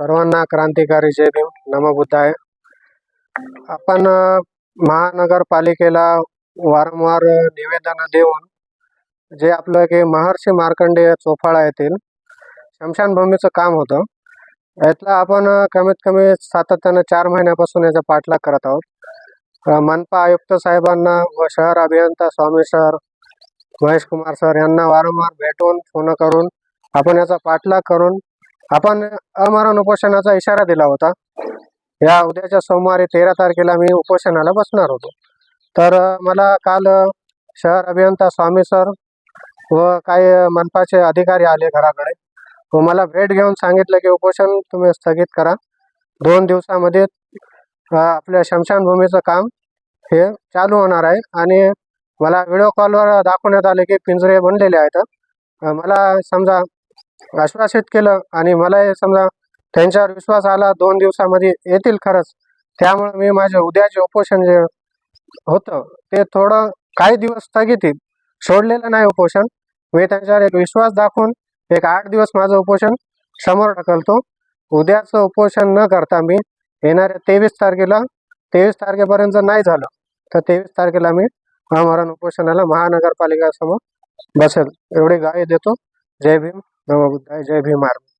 सर्वांना क्रांतिकारी जय भीम. नमो आपण महानगरपालिकेला वारंवार निवेदन देऊन जे आपलं की महर्षी मार्कंडेय चोफाळा येथील स्मशानभूमीचं काम होतं यातला आपण कमीत कमी सातत्यानं चार महिन्यापासून याचा पाठलाग करत आहोत. मनपा आयुक्त साहेबांना व शहर अभियंता स्वामी सर महेश कुमार सर यांना वारंवार भेटून फोन करून आपण याचा पाठलाग करून आपण अमरण उपोषणाचा इशारा दिला होता. या उद्याच्या सोमवारी तेरा तारखेला मी उपोषणाला बसणार होतो. तर मला काल शहर अभियंता स्वामी सर व काही मनपाचे अधिकारी आले घराकडे व मला भेट घेऊन सांगितलं की उपोषण तुम्ही स्थगित करा. दोन दिवसामध्ये आपल्या शमशानभूमीचं काम हे चालू होणार आहे आणि मला व्हिडिओ कॉलवर दाखवण्यात आले की पिंजरे बनलेले आहेत. मला समजा आश्वासित केलं आणि मला हे समजा त्यांच्यावर विश्वास आला दोन दिवसामध्ये येतील खरंच. त्यामुळे मी माझे उद्याचे उपोषण जे होतं ते थोडं काही दिवस स्थगितील सोडलेलं नाही उपोषण. मी त्यांच्यावर एक विश्वास दाखवून एक आठ दिवस माझं उपोषण समोर ढकलतो. उद्याचं उपोषण न करता मी येणाऱ्या तेवीस तारखेला तेवीस तारखेपर्यंत नाही झालं तर तेवीस तारखेला मी आमरण उपोषणाला महानगरपालिकेसमोर बसेल. एवढी गाय देतो. जय भीम. नमो बुद्धाय जय भीम आर्मी